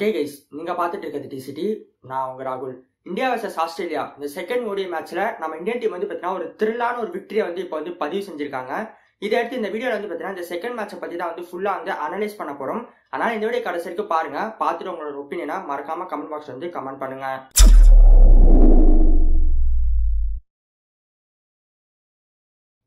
Okay guys நீங்கள் பார்த்துட்டு இருக்கிறது டிசிடி நான் உங்கள் ராகுல். India versus Australia. இந்த செகண்ட் ஓடிய மேட்ச்சில் நம்ம இந்தியன் டீம் வந்து பார்த்தீங்கன்னா ஒரு த்ரில்லான ஒரு விக்டரியை வந்து இப்போ வந்து பதிவு செஞ்சிருக்காங்க. இதை அடுத்து இந்த வீடியோவில் வந்து பார்த்தீங்கன்னா இந்த செகண்ட் மேட்சை பற்றி தான் வந்து ஃபுல்லாக வந்து அனலைஸ் பண்ண போகிறோம் அதனால் இந்த வீடியோ கடைசி வரைக்கும் பாருங்கள் பார்த்துட்டு உங்களோட ஒப்பீனியனை மறக்காமல் கமெண்ட் பாக்ஸ் வந்து கமெண்ட் பண்ணுங்கள்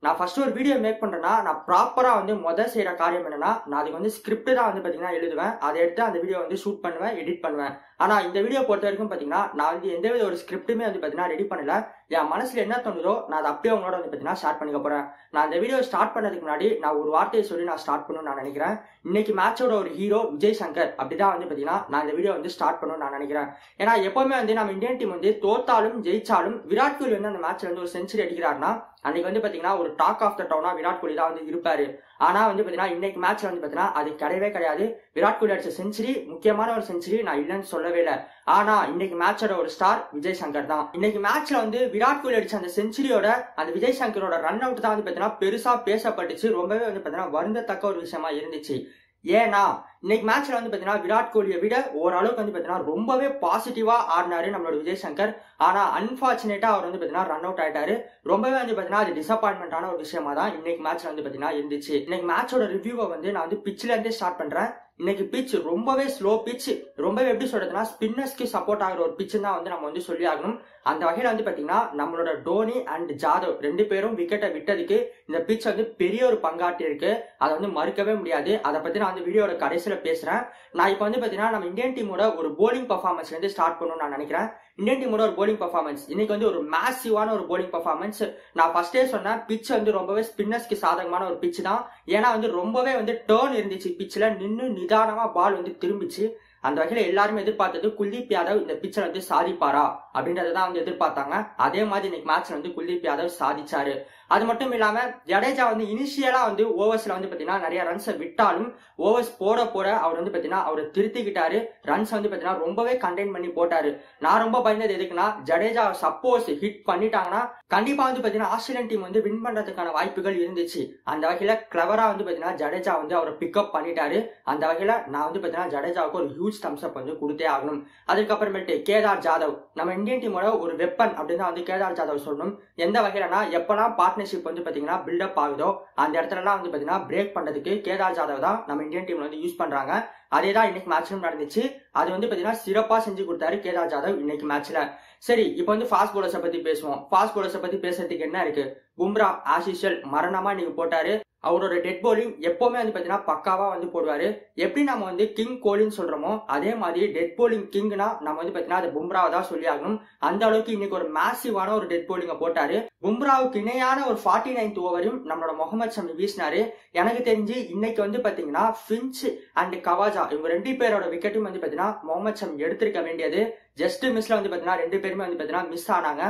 நான் ஃபர்ஸ்ட் ஒரு வீடியோ மேக் பண்ணுறேன்னா நான் ப்ராப்பராக வந்து முதல் செய்கிற காரியம் என்னன்னா நான் அதுக்கு வந்து ஸ்கிரிப்ட் தான் வந்து பார்த்தீங்கன்னா எழுதுவேன். அதை எடுத்து அந்த வீடியோ வந்து ஷூட் பண்ணுவேன் எடிட் பண்ணுவேன். ஆனால் இந்த வீடியோ பொறுத்த வரைக்கும் பார்த்தீங்கன்னா நான் வந்து எந்த வித ஒரு ஸ்கிரிப்ட்டுமே வந்து பார்த்தீங்கன்னா ரெடி பண்ணல. என் மனசுல என்ன தோணுதோ நான் அதை அப்படியே உங்களோட வந்து பார்த்தீங்கன்னா ஸ்டார்ட் பண்ணிக்க போறேன். நான் அந்த வீடியோ ஸ்டார்ட் பண்ணதுக்கு முன்னாடி நான் ஒரு வார்த்தையை சொல்லி நான் ஸ்டார்ட் பண்ணணும்னு நான் நினைக்கிறேன். இன்னைக்கு மேட்சோட ஒரு ஹீரோ விஜய் சங்கர் அப்படிதான் வந்து பார்த்தீங்கன்னா நான் இந்த வீடியோ வந்து ஸ்டார்ட் பண்ணணும்னு நான் நினைக்கிறேன். ஏன்னா எப்பவுமே வந்து நம்ம இந்தியன் டீம் வந்து தோத்தாலும் ஜெயிச்சாலும் விராட் கோலி வந்து அந்த மேட்ச்ல வந்து ஒரு செஞ்சுரி அடிக்கிறாருன்னா அன்னைக்கு வந்து பாத்தீங்கன்னா ஒரு டாக் ஆஃப் த டவுனா விராட் கோலி தான் வந்து இருப்பாரு. ஆனா வந்து பாத்தீங்கன்னா இன்னைக்கு மேட்ச்ல வந்து பாத்தீங்கன்னா அது கிடையவே கிடையாது. விராட் கோலி அடிச்ச செஞ்சுரி முக்கியமான ஒரு செஞ்சுரி நான் இல்லைன்னு சொல்லவே இல்லை. ஆனா இன்னைக்கு மேட்சோட ஒரு ஸ்டார் விஜய் சங்கர் தான். இன்னைக்கு மேட்ச்ல வந்து விராட் கோலி அடிச்ச அந்த செஞ்சுரியோட அந்த விஜய் சங்கரோட ரன் அவுட் தான் வந்து பார்த்தீங்கன்னா பெருசா பேசப்பட்டுச்சு. ரொம்பவே வந்து பார்த்தீங்கன்னா வருந்தத்தக்க ஒரு விஷயமா இருந்துச்சு. ஏன்னா இன்னைக்கு மேட்ச்ல வந்து பாத்தீங்கன்னா விராட் கோலியை விட ஓரளவுக்கு வந்து பாத்தீங்கன்னா ரொம்பவே பாசிட்டிவா ஆடினாரு நம்மளோட விஜய் சங்கர். ஆனா அன்பார்ச்சுனேட்டா அவர் வந்து பாத்தீங்கன்னா ரன் அவுட் ஆயிட்டாரு. ரொம்பவே வந்து பாத்தீங்கன்னா அது டிசப்பாயின்மெண்டான ஒரு விஷயமா தான் இன்னைக்கு மேட்ச்ல வந்து பாத்தீங்கன்னா இருந்துச்சு. இன்னைக்கு மேட்சோட ரிவ்யூவை வந்து நான் வந்து பிச்சில இருந்தே ஸ்டார்ட் பண்றேன். இன்னைக்கு பிச் ரொம்பவே ஸ்லோ பிச் ரொம்பவே எப்படி சொல்றதுன்னா ஸ்பின்னர்ஸ்க்கு சப்போர்ட் ஆகிற ஒரு பிச்சு தான் வந்து நம்ம வந்து சொல்லி ஆகணும். அந்த வகையில வந்து பாத்தீங்கன்னா நம்மளோட டோனி அண்ட் ஜாதவ் ரெண்டு பேரும் விக்கெட்டை விட்டதுக்கு இந்த பிச் வந்து பெரிய ஒரு பங்காட்டி இருக்கு. அதை வந்து மறுக்கவே முடியாது. அதை பத்தி நான் வந்து வீடியோட கடைசியில பேசுறேன். நான் இப்போ வந்து பாத்தீங்கன்னா நம்ம இந்தியன் டீமோட ஒரு போலிங் பர்ஃபார்மன்ஸ்ல இருந்து ஸ்டார்ட் பண்ணணும்னு நான் நினைக்கிறேன். இந்தியன் டீமோட ஒரு போலிங் பர்ஃபார்மன்ஸ் இன்னைக்கு வந்து ஒரு மேசிவான ஒரு போலிங் பர்ஃபார்மன்ஸ் நான் ஃபர்ஸ்டே சொன்னேன் பிச் வந்து ரொம்பவே ஸ்பின்னர்ஸ்க்கு சாதகமான ஒரு பிச் தான். ஏன்னா வந்து ரொம்பவே வந்து டேர்ன் இருந்துச்சு பிச்சில் நின்று நிதானமாக பால் வந்து திரும்பிச்சு. அந்த வகையில எல்லாருமே எதிர்பார்த்தது குல்தீப் யாதவ் இந்த பிச்சை வந்து சாதிப்பாரா? அப்படின்றத தான் வந்து எதிர்பார்த்தாங்க. அதே மாதிரி இன்னைக்கு மேட்ச்ல வந்து குல்தீப் யாதவ் சாதிச்சாரு. அது மட்டும் இல்லாம ஜடேஜா வந்து இனிஷியலா வந்து ஓவர்ஸ்ல வந்து பாத்தீங்கன்னா நிறைய ரன்ஸை விட்டாலும் ஓவர்ஸ் போட போட அவர் வந்து பாத்தீங்கன்னா அவர் திருத்திக்கிட்டாரு. ரன்ஸ் வந்து பாத்தீங்கன்னா ரொம்பவே கண்டெயின் பண்ணி போட்டாரு. நான் ரொம்ப பயந்தது எதுக்குன்னா ஜடேஜா சப்போஸ் ஹிட் பண்ணிட்டாங்கன்னா கண்டிப்பா வந்து பாத்தீங்கன்னா ஆஸ்திரேலியன் டீம் வந்து வின் பண்றதுக்கான வாய்ப்புகள் இருந்துச்சு. அந்த வகையில கிளவரா வந்து பாத்தீங்கன்னா ஜடேஜா வந்து அவரை பிக்கப் பண்ணிட்டாரு. அந்த வகையில நான் வந்து பாத்தீங்கன்னா ஜடேஜாவுக்கு ஒரு ஹியூஜ் தம்ஸ்அப் வந்து கொடுத்தே ஆகணும். அதுக்கப்புறமேட்டு கேதார் ஜாதவ். நம்ம இந்தியன் டீமோட ஒரு வெப்பன் அப்படின்னு வந்து கேதார் ஜாதவ் சொல்லணும். எந்த வகையிலனா எப்பெல்லாம் பார்ட்னர்ஷிப் வந்து பாத்தீங்கன்னா பில்டப் ஆகுதோ அந்த இடத்துலலாம் வந்து பாத்தீங்கன்னா பிரேக் பண்றதுக்கு கேதார் ஜாதவ் தான் நம்ம இந்தியன் டீம்ல வந்து யூஸ் பண்றாங்க. அதே தான் இன்னைக்கு மேட்ச்லும் நடந்துச்சு. அது வந்து பாத்தீங்கன்னா சிறப்பா செஞ்சு கொடுத்தாரு கேதார் ஜாதவ் இன்னைக்கு மேட்ச்ல சரி இப்போ வந்து ஃபாஸ்ட் போலர்ஸை பத்தி பேசுவோம். ஃபாஸ்ட் போலர்ஸை பத்தி பேசுறதுக்கு என்ன இருக்கு? பும்ரா ஆசிஷல் மரணமா இன்னைக்கு போட்டாரு. அவரோட டெட் போலிங் எப்போவுமே வந்து பார்த்தீங்கன்னா பக்காவாக வந்து போடுவார். எப்படி நம்ம வந்து கிங் கோலின்னு சொல்கிறோமோ அதே மாதிரி டெட் போலிங் கிங்னா நம்ம வந்து பார்த்தீங்கன்னா அது பும்ராவை தான் சொல்லி ஆகணும். அந்த அளவுக்கு இன்னைக்கு ஒரு மேசிவான ஒரு டெட் போலிங்கை போட்டார். பும்ராவுக்கு இணையான ஒரு ஃபார்ட்டி நைன்த் ஓவரையும் நம்மளோட முகமது ஷமி வீசினாரு. எனக்கு தெரிஞ்சு இன்னைக்கு வந்து பார்த்தீங்கன்னா ஃபின்ச் அண்ட் கவாஜா இவங்க ரெண்டு பேரோட விக்கெட்டும் வந்து பார்த்தீங்கன்னா முகமது ஷமி எடுத்திருக்க வேண்டியது. ஜஸ்ட் மிஸ்ல வந்து பாத்தீங்கன்னா ரெண்டு பேருமே வந்து பாத்தீங்கன்னா மிஸ் ஆனாங்க.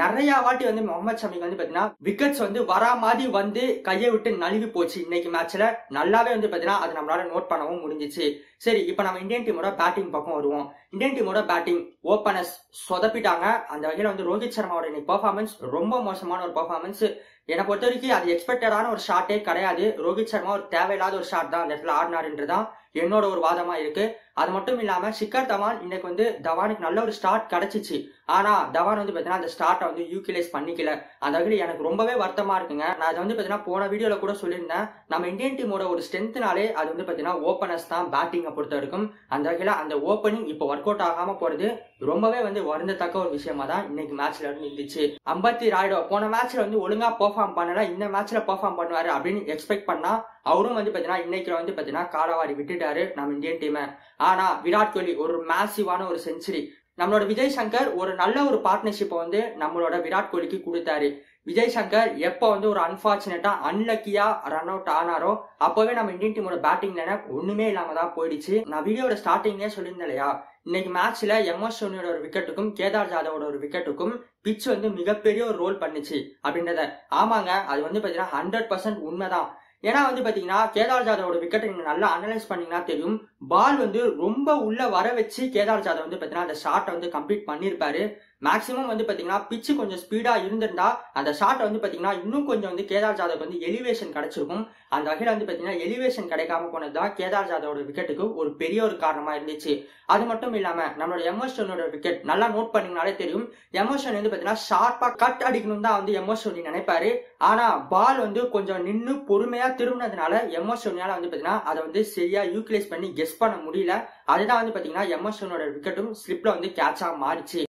நிறைய வாட்டி வந்து முகமது ஷமிக்கு வந்து பாத்தீங்கன்னா விக்கெட்ஸ் வந்து வரா மாதிரி வந்து கையை விட்டு நழுவி போச்சு இன்னைக்கு மேட்ச்ல நல்லாவே வந்து பாத்தீங்கன்னா அது நம்மளால நோட் பண்ணவும் முடிஞ்சிச்சு. சரி இப்போ நம்ம இந்தியன் டீமோட பேட்டிங் பக்கம் வருவோம். இந்தியன் டீமோட பேட்டிங் ஓப்பனர்ஸ் சொதப்பிட்டாங்க. அந்த வகையில வந்து ரோஹித் சர்மாவோட இன்னைக்கு பர்ஃபார்மன்ஸ் ரொம்ப மோசமான ஒரு பர்ஃபார்மன்ஸ் என்னை பொறுத்த வரைக்கும் அது எக்ஸ்பெக்டடான ஒரு ஷாட்டே கிடையாது. ரோஹித் சர்மா ஒரு தேவையில்லாத ஒரு ஷாட் தான் அந்த இடத்துல ஆடினாருன்றதான் என்னோட ஒரு வாதமா இருக்கு. அது மட்டும் இல்லாம சிக்கர் தவான் இன்னைக்கு வந்து தவானுக்கு நல்ல ஒரு ஸ்டார்ட் கிடைச்சிச்சு. ஆனா தவான் வந்து பாத்தீங்கன்னா அந்த ஸ்டார்ட்டை வந்து யூட்டிலைஸ் பண்ணிக்கல. அந்த வகையில் எனக்கு ரொம்பவே வருத்தமா இருக்குங்க. நான் அதை வந்து பாத்தீங்கன்னா போன வீடியோல கூட சொல்லியிருந்தேன். நம்ம இந்தியன் டீமோட ஒரு ஸ்ட்ரென்த்னாலே அது வந்து பாத்தீங்கன்னா ஓப்பனர்ஸ் தான் பேட்டிங்கை பொறுத்த வரைக்கும். அந்த வகையில அந்த ஓப்பனிங் இப்போ ஒர்க் அவுட் ஆகாம போறது ரொம்பவே வந்து வருந்தத்தக்க ஒரு விஷயமா தான் இன்னைக்கு மேட்ச்ல இருந்து இருந்துச்சு. அம்பத்தி ராய்டோ போன மேட்ச்ல வந்து ஒழுங்கா பெர்ஃபார்ம் பண்ணல. இந்த மேட்ச்ல பெர்ஃபார்ம் பண்ணுவாரு அப்படின்னு எக்ஸ்பெக்ட் பண்ணா அவரும் வந்து பாத்தீங்கன்னா இன்னைக்கு வந்து பாத்தீங்கன்னா காலவாரி விட்டுட்டாரு நம்ம இந்தியன் டீமை ஆனா விராட் கோலி ஒரு மேசிவான ஒரு செஞ்சுரி நம்மளோட விஜய் சங்கர் ஒரு நல்ல ஒரு பார்ட்னர்ஷிப்பை வந்து நம்மளோட விராட் கோலிக்கு கொடுத்தாரு. விஜய் சங்கர் எப்போ வந்து ஒரு அன்பார்ச்சுனேட்டா அன்லக்கியா ரன் அவுட் ஆனாரோ அப்பவே நம்ம இந்தியன் டீமோட பேட்டிங் லைனப் ஒண்ணுமே இல்லாம தான் போயிடுச்சு. நான் வீடியோட ஸ்டார்டிங்லேயே சொல்லியிருந்தேன் இல்லையா? இன்னைக்கு மேட்ச்ல எம்எஸ் தோனியோட ஒரு விக்கெட்டுக்கும் கேதார் ஜாதவோட ஒரு விக்கெட்டுக்கும் பிச் வந்து மிகப்பெரிய ஒரு ரோல் பண்ணுச்சு அப்படின்றத. ஆமாங்க அது வந்து பாத்தீங்கன்னா ஹண்ட்ரட் பர்சன்ட் உண்மைதான். ஏன்னா வந்து பாத்தீங்கன்னா கேதார் ஜாதவோட விக்கெட்டை நீங்க நல்லா அனலைஸ் பண்ணீங்கன்னா தெரியும். பால் வந்து ரொம்ப உள்ள வர வச்சு கேதார் ஜாதவ் வந்து பாத்தீங்கன்னா அந்த ஷாட்டை வந்து கம்ப்ளீட் பண்ணிருப்பாரு மேக்ஸிமம் வந்து பார்த்தீங்கன்னா பிச்சு கொஞ்சம் ஸ்பீடாக இருந்திருந்தா அந்த ஷாட் வந்து பார்த்தீங்கன்னா இன்னும் கொஞ்சம் வந்து கேதார் ஜாதவ் வந்து எலிவேஷன் கிடைச்சிருக்கும். அந்த வகையில் வந்து பார்த்தீங்கன்னா எலிவேஷன் கிடைக்காம போனதுதான் கேதார் ஜாதவோட விக்கெட்டுக்கு ஒரு பெரிய ஒரு காரணமாக இருந்துச்சு. அது மட்டும் இல்லாமல் நம்மளோட எமோஷனோட விக்கெட் நல்லா நோட் பண்ணிங்கனாலே தெரியும். எமோஷன் வந்து பார்த்தீங்கன்னா ஷார்ப்பாக கட் அடிக்கணும் தான் வந்து எமோஷனி நினைப்பாரு. ஆனால் பால் வந்து கொஞ்சம் நின்று பொறுமையாக திரும்பினதுனால எமோஷனால வந்து பார்த்தீங்கன்னா அதை வந்து சரியாக யூட்டிலைஸ் பண்ணி கெஸ் பண்ண முடியல. அதுதான் வந்து பார்த்தீங்கன்னா எமோஷனோட விக்கெட்டும் ஸ்லிப்பில் வந்து கேட்சாக மாறிச்சு.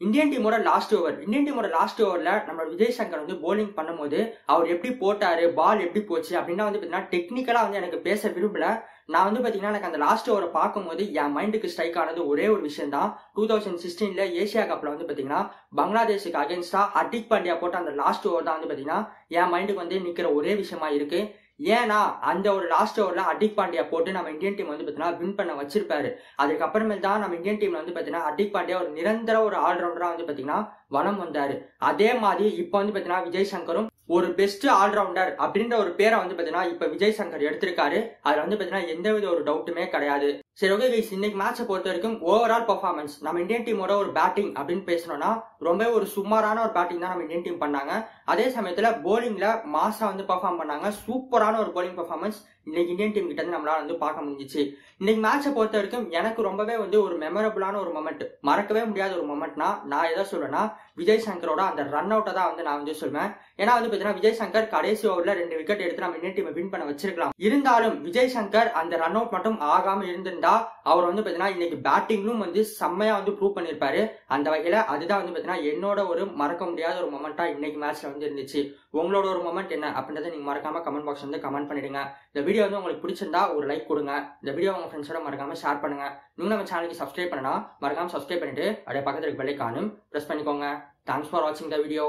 இந்தியன் டீமோட லாஸ்ட் ஓவர் இந்தியன் டீமோட லாஸ்ட் ஓவரில் நம்ம விஜய் சங்கர் வந்து போலிங் பண்ணும்போது அவர் எப்படி போட்டார் பால் எப்படி போச்சு அப்படின்னா வந்து பார்த்தீங்கன்னா டெக்னிக்கலாக வந்து எனக்கு பேச விரும்பல. நான் வந்து பார்த்தீங்கன்னா எனக்கு அந்த லாஸ்ட் ஓவரை பார்க்கும்போது என் மைண்டுக்கு ஸ்ட்ரைக் ஆனது ஒரே ஒரு விஷயம் தான். டூ தௌசண்ட் சிக்ஸ்டீனில் ஏசியா கப்பில் வந்து பார்த்தீங்கன்னா பங்களாதேஷுக்கு அகேன்ஸ்டாக ஹர்திக் பாண்டியா போட்ட அந்த லாஸ்ட் ஓவர் தான் வந்து பார்த்தீங்கன்னா என் மைண்டுக்கு வந்து நிற்கிற ஒரே விஷயமா இருக்குது ஏன்னா அந்த ஒரு லாஸ்ட் ஓவரில் அடிக் பாண்டியா போட்டு நம்ம இந்தியன் டீம் வந்து பார்த்தீங்கன்னா வின் பண்ண வச்சிருப்பாரு. அதுக்கப்புறமேல் தான் நம்ம இந்தியன் டீம்ல வந்து பார்த்தீங்கன்னா அடிக் பாண்டியா ஒரு நிரந்தர ஒரு ஆல்ரவுண்டராக வந்து பார்த்தீங்கன்னா வனம் வந்தார். அதே மாதிரி இப்போ வந்து பார்த்தீங்கன்னா விஜய் சங்கரும் ஒரு பெஸ்ட் ஆல்ரவுண்டர் அப்படின்ற ஒரு பேரை வந்து பார்த்தீங்கன்னா இப்போ விஜய் சங்கர் எடுத்திருக்காரு. அதில் வந்து பாத்தீங்கன்னா எந்தவித ஒரு டவுட்டுமே கிடையாது. சரி ஓகே கைஸ் இன்னைக்கு மேட்சை பொறுத்த வரைக்கும் ஓவரால் பர்ஃபார்மன்ஸ் நம்ம இந்தியன் டீமோட ஒரு பேட்டிங் அப்படின்னு பேசணும்னா ரொம்ப ஒரு சுமாரான ஒரு பேட்டிங் தான் நம்ம இந்தியன் டீம் பண்ணாங்க. அதே சமயத்தில் போலிங்கில் மாசா வந்து பர்ஃபார்ம் பண்ணாங்க. சூப்பரான ஒரு போலிங் பர்ஃபார்மன்ஸ் இன்னைக்கு இந்தியன் டீம் கிட்ட இருந்து நம்மளால வந்து பார்க்க முடிஞ்சிச்சு. இன்னைக்கு மேட்சை பொறுத்த வரைக்கும் எனக்கு ரொம்பவே வந்து ஒரு மெமரபிளான ஒரு மொமெண்ட் மறக்கவே முடியாத ஒரு மொமெண்ட்னா நான் எதை சொல்றேன்னா விஜய் சங்கரோட அந்த ரன் அவுட்டை தான் வந்து நான் வந்து சொல்வேன் ஏன்னா வந்து பாத்தீங்கன்னா விஜய் சங்கர் கடைசி ஓவர்ல ரெண்டு விக்கெட் எடுத்து நம்ம இந்தியன் டீமை வின் பண்ண வச்சிருக்கலாம். இருந்தாலும் விஜய் சங்கர் அந்த ரன் அவுட் மட்டும் ஆகாம இருந்திருந்தா அவர் வந்து பாத்தீங்கன்னா இன்னைக்கு பேட்டிங்லும் வந்து செம்மையா வந்து ப்ரூவ் பண்ணிருப்பாரு. அந்த வகையில அதுதான் வந்து பாத்தீங்கன்னா என்னோட ஒரு மறக்க முடியாத ஒரு மொமெண்டா இன்னைக்கு மேட்ச்ல வந்து இருந்துச்சு. உங்களோட ஒரு மொமெண்ட் என்ன அப்படின்றத நீங்க மறக்காம கமெண்ட் பாக்ஸ் வந்து கமெண்ட் பண்ணிடுங்க. இந்த வீடியோ வந்து உங்களுக்கு பிடிச்சிருந்தா ஒரு லைக் கொடுங்க. இந்த வீடியோ உங்க ஃப்ரெண்ட்ஸோட மறக்காம ஷேர் பண்ணுங்க. நீங்க நம்ம சேனலுக்கு சப்ஸ்கிரைப் பண்ணனா மறக்காம சப்ஸ்கிரைப் பண்ணிட்டு அப்படியே பக்கத்துல பெல்லை காணும் பிரஸ் பண்ணிக்கோங்க. தேங்க்ஸ் ஃபார் வாட்சிங் த வீடியோ